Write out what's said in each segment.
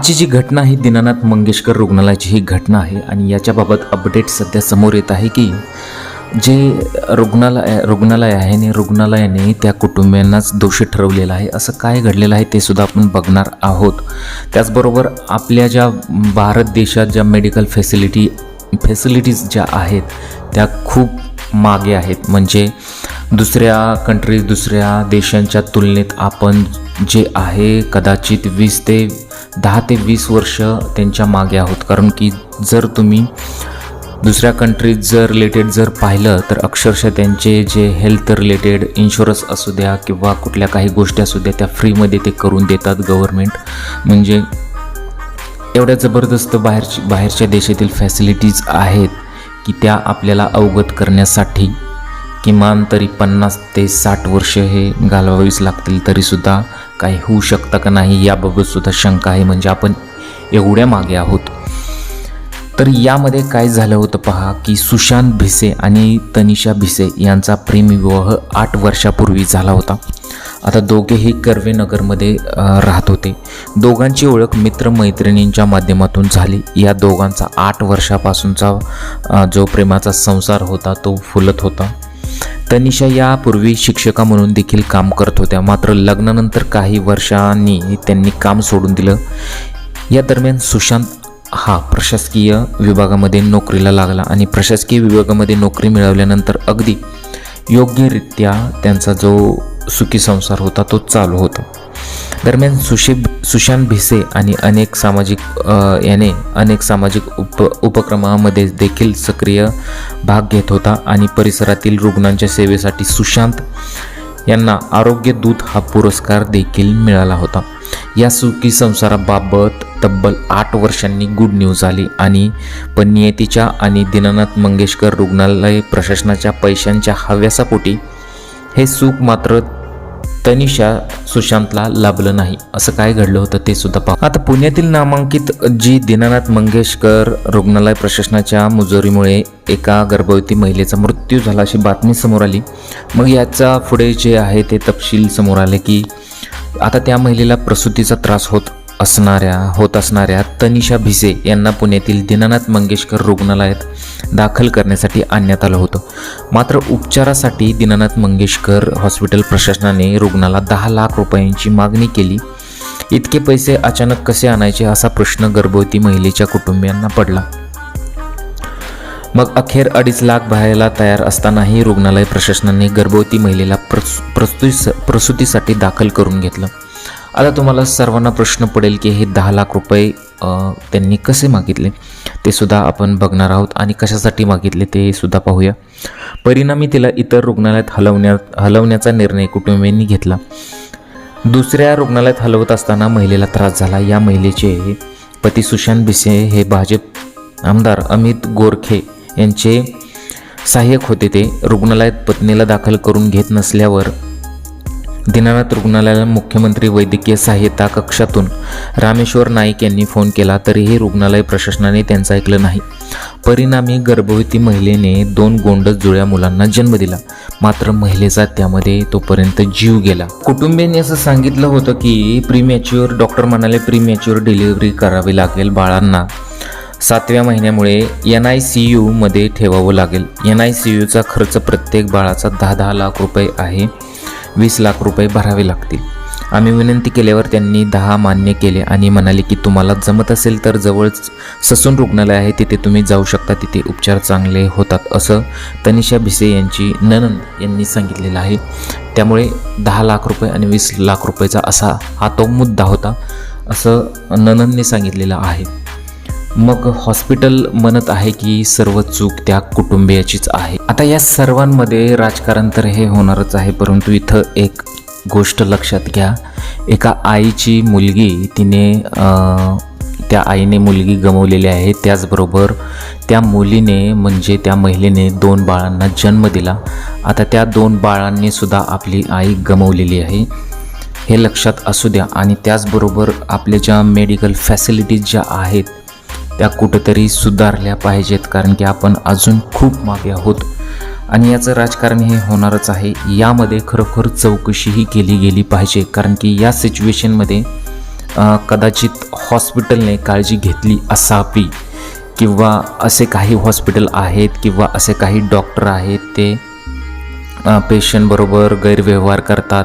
आजची जी घटना ही दीनानाथ मंगेशकर रुग्णालयाची ही घटना आहे आणि याच्याबाबत अपडेट सध्या समोर येत आहे की जे रुग्णालय रुग्णालय आहे आणि रुग्णालयाने त्या कुटुंबियांनाच दोषी ठरवलेलं आहे. असं काय घडलेलं आहे ते सुद्धा आपण बघणार आहोत. त्याचबरोबर आपल्या ज्या भारत देशात ज्या मेडिकल फॅसिलिटी फॅसिलिटीज ज्या आहेत त्या खूप मागे आहेत. म्हणजे दुसऱ्या कंट्रीज दुसऱ्या देशांच्या तुलनेत आपण जे आहे कदाचित वीस ते दहा ते वीस वर्ष त्यांच्या मागे आहोत. कारण की जर तुम्ही दुसऱ्या कंट्रीज जर रिलेटेड जर पाहिलं तर अक्षरशः त्यांचे जे हेल्थ रिलेटेड इन्शुरन्स असू द्या किंवा कुठल्या काही गोष्टी असू द्या त्या फ्रीमध्ये ते करून देतात गव्हर्मेंट म्हणजे एवढ्या जबरदस्त बाहेरची बाहेरच्या देशातील फॅसिलिटीज आहेत की त्या आपल्याला अवगत करण्यासाठी किमान तरी पन्नास ते साठ वर्ष हे घालवावीच लागतील. तरीसुद्धा काही होऊ शकतं का नाही याबाबतसुद्धा शंका आहे. म्हणजे आपण एवढ्या मागे आहोत. तर यामध्ये काय झालं होतं पहा की सुशांत भिसे आणि तनिषा भिसे यांचा प्रेमविवाह आठ वर्षापूर्वी झाला होता. आता दोघेही कर्वेनगरमध्ये राहत होते. दोघांची ओळख मित्रमैत्रिणींच्या माध्यमातून झाली. या दोघांचा आठ वर्षापासूनचा जो प्रेमाचा संसार होता तो फुलत होता. तनिषा यापूर्वी शिक्षका म्हणून देखील काम करत होत्या. मात्र लग्नानंतर काही वर्षांनी त्यांनी काम सोडून दिलं. या दरम्यान सुशांत हा प्रशासकीय विभागामध्ये नोकरीला लागला आणि प्रशासकीय विभागामध्ये नोकरी मिळवल्यानंतर अगदी योग्यरित्या त्यांचा जो सुखी संसार होता तो चालू होता. दरम्यान सुशे सुशांत भिसे आणि अनेक सामाजिक याने अनेक सामाजिक उप उपक्रमामध्ये देखील सक्रिय भाग घेत होता आणि परिसरातील रुग्णांच्या सेवेसाठी सुशांत यांना आरोग्य दूत हा पुरस्कार देखील मिळाला होता. या सुखी संसाराबाबत तब्बल आठ वर्षांनी गुड न्यूज आली आणि पण नियतीच्या आणि दीनानाथ मंगेशकर रुग्णालय प्रशासनाच्या पैशांच्या हव्यासापोटी हे सुख मात्र तनिषा सुशांतला लाभलं नाही. असं काय घडलं होतं ते सुद्धा पाहू. आता पुण्यातील नामांकित जी दीनानाथ मंगेशकर रुग्णालय प्रशासनाच्या मुजोरीमुळे एका गर्भवती महिलेचा मृत्यू झाला अशी बातमी समोर आली. मग याचा पुढे जे आहे ते तपशील समोर आले की आता त्या महिलेला प्रसूतीचा त्रास होत असणाऱ्या होत असणाऱ्या तनिषा भिसे यांना पुण्यातील दीनानाथ मंगेशकर रुग्णालयात दाखल करण्यासाठी आणण्यात आलं होतं. मात्र उपचारासाठी दीनानाथ मंगेशकर हॉस्पिटल प्रशासनाने रुग्णाला दहा लाख रुपयांची मागणी केली. इतके पैसे अचानक कसे आणायचे असा प्रश्न गर्भवती महिलेच्या कुटुंबियांना पडला. मग अखेर अडीच लाख भरायला तयार असतानाही रुग्णालय प्रशासनाने गर्भवती महिलेला प्रस प्रस्तुती प्रसूतीसाठी दाखल करून घेतलं. आता तुम्हाला सर्वांना प्रश्न पडेल की हे दहा लाख रुपये त्यांनी कसे मागितले? ते सुद्धा आपण बघणार आहोत आणि कशासाठी मागितले ते सुद्धा पाहूया. परिणामी तिला इतर रुग्णालयात हलवण्यात हलवण्याचा निर्णय कुटुंबियांनी घेतला. दुसऱ्या रुग्णालयात हलवत असताना महिलेला त्रास झाला. या महिलेचे पती सुशांत भिसे हे भाजप आमदार अमित गोरखे यांचे सहाय्यक होते. ते रुग्णालयात पत्नीला दाखल करून घेत नसल्यावर दिनानाथ रुग्णालयाला मुख्यमंत्री वैद्यकीय सहाय्यता कक्षातून रामेश्वर नाईक यांनी फोन केला तरीही रुग्णालय प्रशासनाने त्यांचं ऐकलं नाही. परिणामी गर्भवती महिलेने दोन गोंडस जुळ्या मुलांना जन्म दिला. मात्र महिलेचा त्यामध्ये तोपर्यंत जीव गेला. कुटुंबियांनी असं सांगितलं होतं की प्रीमॅच्युअर डॉक्टर म्हणाले प्रीमॅच्युअर डिलिव्हरी करावी लागेल बाळांना. सातव्या महिन्यामुळे एन आय सी यूमध्ये ठेवावं लागेल. एन आय सी यूचा खर्च प्रत्येक बाळाचा दहा दहा लाख रुपये आहे. वीस लाख रुपये भरावे लागतील. आम्ही विनंती केल्यावर त्यांनी दहा मान्य केले आणि म्हणाले की तुम्हाला जमत असेल तर जवळच ससून रुग्णालय आहे तिथे तुम्ही जाऊ शकता तिथे उपचार चांगले होतात असं तनिषा भिसे यांची ननंद यांनी सांगितलेलं आहे. त्यामुळे दहा लाख रुपये आणि वीस लाख रुपयेचा असा हा तो मुद्दा होता असं ननंदने सांगितलेलं आहे. मग हॉस्पिटल म्हणत आहे की सर्व चूक त्या कुटुंबियाचीच आहे. आता या सर्वांमध्ये राजकारण तर हे होणारच आहे परंतु इथं एक गोष्ट लक्षात घ्या. एका आईची मुलगी तिने त्या आईने मुलगी गमवलेली आहे. त्याचबरोबर त्या मुलीने म्हणजे त्या महिलेने दोन बाळांना जन्म दिला. आता त्या दोन बाळांनी सुद्धा आपली आई गमवलेली आहे. हे लक्षात असू द्या. आणि त्याचबरोबर आपल्या ज्या मेडिकल फॅसिलिटीज ज्या आहेत त्या कुठंतरी सुधारल्या पाहिजेत कारण की आपण अजून खूप मागे आहोत. आणि याचं राजकारण हे होणारच आहे. यामध्ये खरोखर चौकशीही केली गेली पाहिजे कारण की या सिच्युएशनमध्ये कदाचित हॉस्पिटलने काळजी घेतली असावी किंवा असे काही हॉस्पिटल आहेत किंवा असे काही डॉक्टर आहेत ते पेशंटबरोबर गैरव्यवहार करतात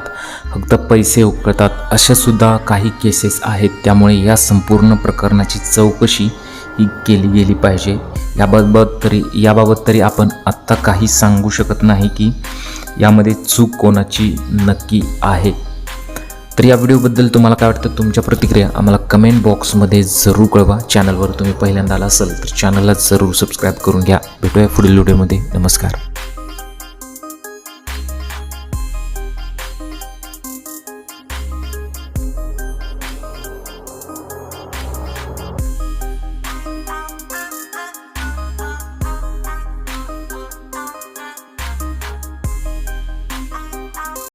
फक्त पैसे उकळतात अशासुद्धा काही केसेस आहेत. त्यामुळे या संपूर्ण प्रकरणाची चौकशी ही केली गेली पाहिजे. याबाबत तरी याबाबत तरी आपण आत्ता काही सांगू शकत नाही की यामध्ये चूक कोणाची नक्की आहे. तर या व्हिडिओबद्दल तुम्हाला काय वाटतं? तुमच्या प्रतिक्रिया आम्हाला कमेंट बॉक्समध्ये जरूर कळवा. चॅनलवर तुम्ही पहिल्यांदा आला असाल तर चॅनलला जरूर सबस्क्राईब करून घ्या. भेटूया पुढील व्हिडिओमध्ये नमस्कार.